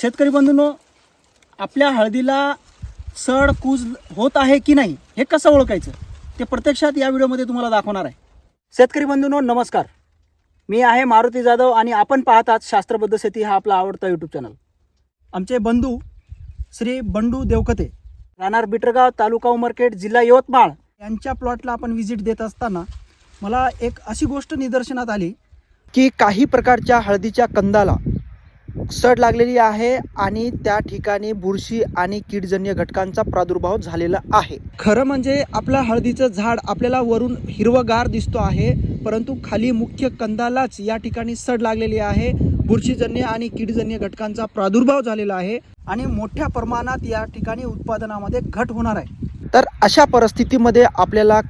शेतकरी बंधूंनो आपल्या हळदीला सड कूज होत आहे की नाही हे कसं ओळखायचं ते प्रत्यक्षात या व्हिडिओमध्ये तुम्हाला दाखवणार आहे. शेतकरी बंधूंनो नमस्कार. मी आहे मारुती जाधव आणि आपण पाहतात शास्त्रबद्ध शेती हा आपला आवडता यूट्यूब चॅनल आमचे बंधू श्री बंडू देवकते राहणार बिटरगाव तालुका उमरखेड जिल्हा यवतमाळ. यांच्या प्लॉटला आपण व्हिजिट देत असताना मला एक अशी गोष्ट निदर्शनात आली की काही प्रकारच्या हळदीच्या कंदाला सड लागलेली आहे आणि त्या ठिकाणी बुरशी आणि कीडजन्य घटकांचा प्रादुर्भाव झालेला आहे. खरं म्हणजे आपला हळदीचं झाड आपल्याला वरून हिरवगार दिसतो आहे परंतु खाली मुख्य कंदालाच या ठिकाणी सड लागलेली आहे बुरशीजन्य आणि कीडजन्य घटकांचा प्रादुर्भाव झालेला आहे आणि मोठ्या प्रमाणात या ठिकाणी उत्पादनामध्ये घट होणार आहे. तर अशा परिस्थितीमध्ये आपल्याला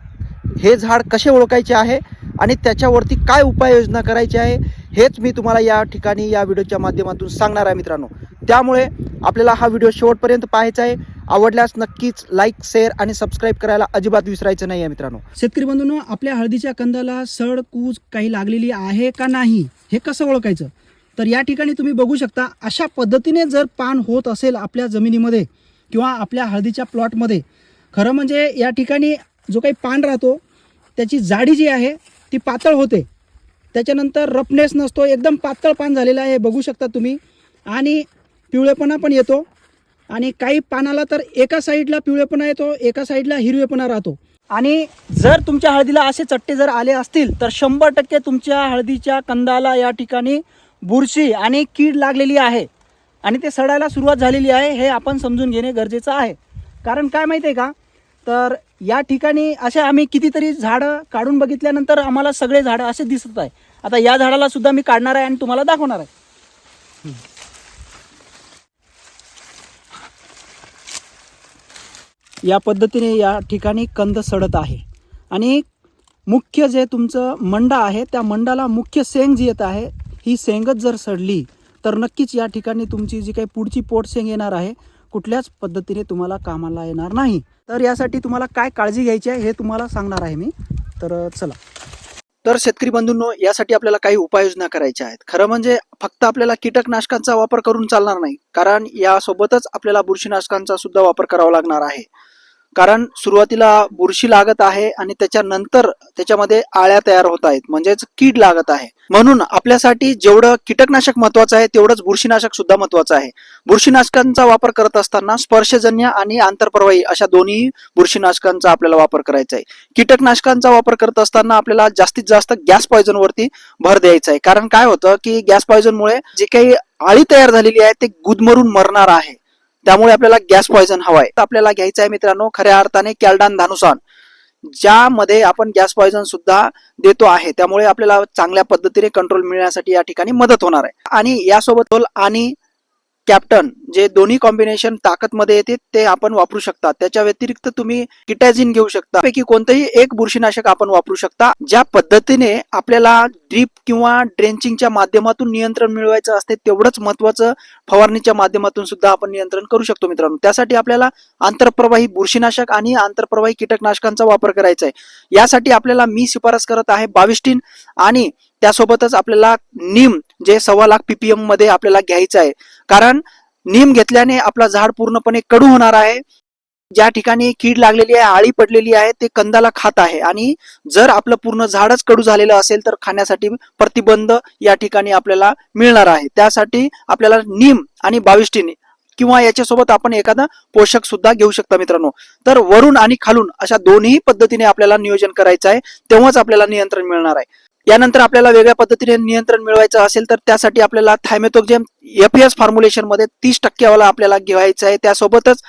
हे झाड कसे ओळखायचे आहे आणि त्याच्यावरती काय उपाययोजना करायची आहे हेच मी तुम्हाला या ठिकाणी या व्हिडिओच्या माध्यमातून सांगणार आहे मित्रांनो. त्यामुळे आपल्याला हा व्हिडिओ शेवटपर्यंत पाहायचा आहे. आवडल्यास नक्कीच लाईक शेअर आणि सबस्क्राईब करायला अजिबात विसरायचं नाही आहे मित्रांनो. शेतकरी बंधूंनो आपल्या हळदीच्या कंदाला सड कूज काही लागलेली आहे का नाही हे कसं ओळखायचं? तर या ठिकाणी तुम्ही बघू शकता अशा पद्धतीने जर पान होत असेल आपल्या जमिनीमध्ये किंवा आपल्या हळदीच्या प्लॉटमध्ये खरं म्हणजे या ठिकाणी जो काही पान राहतो त्याची जाडी जी आहे ती पातळ होते. त्याच्यानंतर रफनेस नसतो एकदम पातळ पान झालेलं आहे बघू शकता तुम्ही. आणि पिवळेपणा पण येतो. आणि काही पानाला तर एका साईडला पिवळेपणा येतो एका साईडला हिरवेपणा राहतो. आणि जर तुमच्या हळदीला असे चट्टे जर आले असतील तर शंभर टक्के तुमच्या हळदीच्या कंदाला या ठिकाणी बुरशी आणि कीड लागलेली आहे. आणि ते सडायला सुरुवात झालेली आहे हे आपण समजून घेणे गरजेचं आहे. कारण काय माहिती आहे का? तर या ठिकाणी असे आम्ही कितीतरी झाडं काढून बघितल्यानंतर आम्हाला सगळे झाडं असे दिसत आहे. आता या झाडाला सुद्धा मी काढणार आहे आणि तुम्हाला दाखवणार आहे. या पद्धतीने या ठिकाणी कंद सडत आहे. आणि मुख्य जे तुमचं मंडा आहे त्या मंडाला मुख्य सेंग जी येत आहे ही सेंगच जर सडली तर नक्कीच या ठिकाणी तुमची जी काही पुढची पोट सेंग येणार आहे कुठल्याच पद्धतीने तुम्हाला कामाला येणार नाही. तर यासाठी तुम्हाला काय काळजी घ्यायची आहे हे तुम्हाला सांगणार आहे मी. तर चला. तर शेतकरी बंधूंनो यासाठी आपल्याला काही उपाययोजना करायच्या आहेत. खरं म्हणजे फक्त आपल्याला कीटकनाशकांचा वापर करून चालणार नाही. कारण यासोबतच आपल्याला बुरशीनाशकांचा सुद्धा वापर करावा लागणार आहे. कारण सुरुवातीला बुरशी लागत आहे आणि त्याच्यानंतर त्याच्यामध्ये आळ्या तयार होत आहेत. म्हणजेच कीड लागत आहे. म्हणून आपल्यासाठी जेवढं कीटकनाशक महत्वाचं आहे तेवढंच बुरशीनाशक सुद्धा महत्वाचं आहे. बुरशीनाशकांचा वापर करत असताना स्पर्शजन्य आणि आंतरप्रवाही अशा दोन्ही बुरशीनाशकांचा आपल्याला वापर करायचा आहे. कीटकनाशकांचा वापर करत असताना आपल्याला जास्तीत जास्त गॅस पॉयझन वरती भर द्यायचा आहे. कारण काय होतं की गॅस पॉयझनमुळे जे काही आळी तयार झालेली आहे ते गुदमरून मरणार आहे. त्यामुळे आपल्याला गॅस पॉयझन हवाय. आपल्याला घ्यायचं आहे मित्रांनो खऱ्या अर्थाने कॅल्डान धानुसान. ज्यामध्ये आपण गॅस पॉयझन सुद्धा देतो आहे त्यामुळे आपल्याला चांगल्या पद्धतीने कंट्रोल मिळण्यासाठी या ठिकाणी मदत होणार आहे. आणि यासोबत आणि कॅप्टन जे दोन्ही कॉम्बिनेशन ताकदमध्ये येते ते आपण वापरू शकता. त्याच्या व्यतिरिक्त तुम्ही किटॅझिन घेऊ शकता. पैकी कोणतंही एक बुरशीनाशक आपण वापरू शकता ज्या पद्धतीने आपल्याला ड्रीप किंवा ड्रेंचिंगच्या माध्यमातून नियंत्रण मिळवायचं असते तेवढंच महत्वाचं फवारणीच्या माध्यमातून सुद्धा आपण नियंत्रण करू शकतो मित्रांनो. त्यासाठी आपल्याला आंतरप्रवाही बुरशीनाशक आणि आंतरप्रवाही कीटकनाशकांचा वापर करायचा आहे. यासाठी आपल्याला मी शिफारस करत आहे बाविस्टीन आणि त्यासोबतच आपल्याला नीम जे सव्वा लाख पीपीएममध्ये आपल्याला घ्यायचं आहे. कारण नीम घेतल्याने आपला झाड पूर्णपणे कडू होणार आहे. ज्या ठिकाणी कीड लागलेली आहे आळी पडलेली आहे ते कंदाला खात आहे. आणि जर आपलं पूर्ण झाडच कडू झालेलं असेल तर खाण्यासाठी प्रतिबंध या ठिकाणी आपल्याला मिळणार आहे. त्यासाठी आपल्याला नीम आणि बाविष्टीने किंवा याच्यासोबत आपण एखादा पोषक सुद्धा घेऊ शकता मित्रांनो. तर वरून आणि खालून अशा दोन्ही पद्धतीने आपल्याला नियोजन करायचं आहे. तेव्हाच आपल्याला नियंत्रण मिळणार आहे. यानंतर आपल्याला वेगळ्या पद्धतीने नियंत्रण मिळवायचं असेल तर त्यासाठी आपल्याला थायमेथोजेम एफएस फॉर्म्युलेशनमध्ये तीस टक्क्यावाला आपल्याला घ्यायचं आहे. त्यासोबतच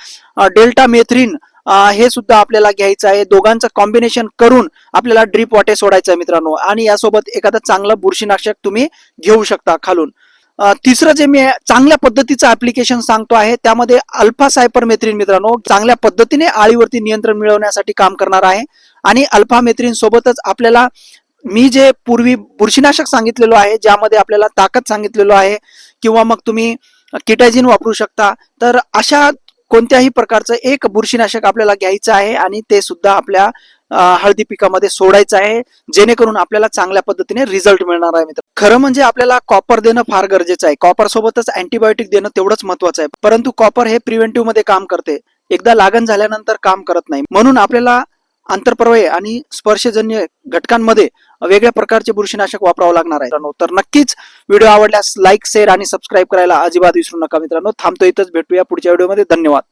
डेल्टा मेथ्रिन हे सुद्धा आपल्याला घ्यायचं आहे. दोघांचं कॉम्बिनेशन करून आपल्याला ड्रीप वाटे सोडायचं आहे मित्रांनो. आणि यासोबत एखादं चांगलं बुरशीनाशक तुम्ही घेऊ शकता खालून. तिसरं जे मी चांगल्या पद्धतीचं ऍप्लिकेशन सांगतो आहे त्यामध्ये अल्फा सायपर मेथ्रिन मित्रांनो चांगल्या पद्धतीने आळीवरती नियंत्रण मिळवण्यासाठी काम करणार आहे. आणि अल्फा मेथ्रिन सोबतच आपल्याला मी जे पूर्वी बुरशीनाशक सांगितलेलो आहे ज्यामध्ये आपल्याला ताकद सांगितलेलो आहे किंवा मग तुम्ही किटायझिन वापरू शकता तर अशा कोणत्याही प्रकारचं एक बुरशीनाशक आपल्याला घ्यायचं आहे आणि ते सुद्धा आपल्या हळदी पिकामध्ये सोडायचं आहे जेणेकरून आपल्याला चांगल्या पद्धतीने रिझल्ट मिळणार आहे मित्र. खरं म्हणजे आपल्याला कॉपर देणं फार गरजेचं आहे. कॉपर सोबतच अँटीबायोटिक देणं तेवढंच महत्वाचं आहे. परंतु कॉपर हे प्रिव्हेंटिव्हमध्ये काम करते. एकदा लागण झाल्यानंतर काम करत नाही. म्हणून आपल्याला आंतरप्रवाही आणि स्पर्शजन्य घटकांमध्ये वेगळ्या प्रकारचे बुरशीनाशक वापरावं लागणार आहे. मित्रांनो. तर नक्कीच व्हिडिओ आवडल्यास लाईक शेअर आणि सबस्क्राईब करायला अजिबात विसरू नका मित्रांनो. थांबतो इथंच भेटूया पुढच्या व्हिडिओमध्ये. धन्यवाद.